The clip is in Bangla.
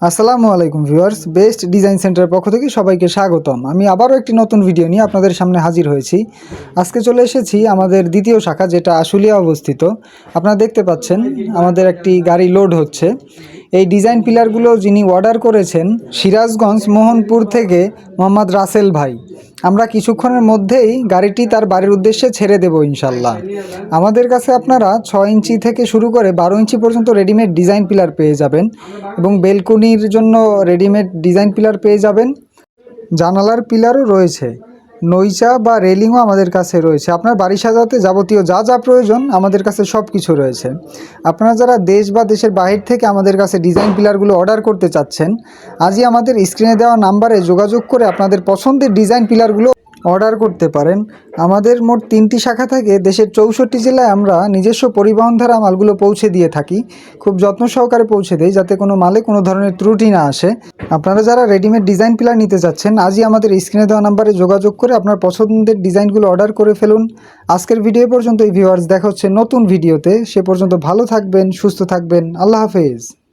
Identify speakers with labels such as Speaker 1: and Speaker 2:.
Speaker 1: আসসালামু আলাইকুম ভিউয়ার্স, বেস্ট ডিজাইন সেন্টারের পক্ষ থেকে সবাইকে স্বাগতম। আমি আবারও একটি নতুন ভিডিও নিয়ে আপনাদের সামনে হাজির হয়েছি। আজকে চলে এসেছি আমাদের দ্বিতীয় শাখা, যেটা আশুলিয়া অবস্থিত। আপনারা দেখতে পাচ্ছেন, আমাদের একটি গাড়ি লোড হচ্ছে। এই ডিজাইন পিলারগুলো যিনি অর্ডার করেছেন, সিরাজগঞ্জ মোহনপুর থেকে মোহাম্মদ রাসেল ভাই। আমরা কিছুক্ষণের মধ্যেই গাড়িটি তার বাড়ির উদ্দেশ্যে ছেড়ে দেব ইনশাল্লাহ আমাদের কাছে আপনারা ছ ইঞ্চি থেকে শুরু করে বারো ইঞ্চি পর্যন্ত রেডিমেড ডিজাইন পিলার পেয়ে যাবেন এবং বেলকনির জন্য রেডিমেড ডিজাইন পিলার পেয়ে যাবেন। জানালার পিলারও রয়েছে। নইচা বা রেলিংও আমাদের কাছে রয়েছে। আপনার বাড়ি সাজাতে যাবতীয় যা যা প্রয়োজন আমাদের কাছে সব কিছু রয়েছে। আপনারা যারা দেশ বা দেশের বাহির থেকে আমাদের কাছে ডিজাইন পিলারগুলো অর্ডার করতে চাচ্ছেন, আজই আমাদের স্ক্রিনে দেওয়া নাম্বারে যোগাযোগ করে আপনাদের পছন্দের ডিজাইন পিলারগুলো অর্ডার করতে পারেন। আমাদের মোট তিনটি শাখা থেকে দেশের চৌষট্টি জেলায় আমরা নিজস্ব পরিবহন ধারা মালগুলো পৌঁছে দিয়ে থাকি। খুব যত্ন সহকারে পৌঁছে দেই যাতে কোনো মালে কোনো ধরনের ত্রুটি না আসে। আপনারা যারা রেডিমেড ডিজাইন পিলার নিতে চাচ্ছেন আজই আমাদের স্ক্রিনে দেওয়া নাম্বারে যোগাযোগ করে আপনার পছন্দের ডিজাইনগুলো অর্ডার করে ফেলুন। আজকের ভিডিও পর্যন্ত এই ভিউয়ার্স। দেখা হচ্ছে নতুন ভিডিওতে। সে পর্যন্ত ভালো থাকবেন, সুস্থ থাকবেন। আল্লাহ হাফেজ।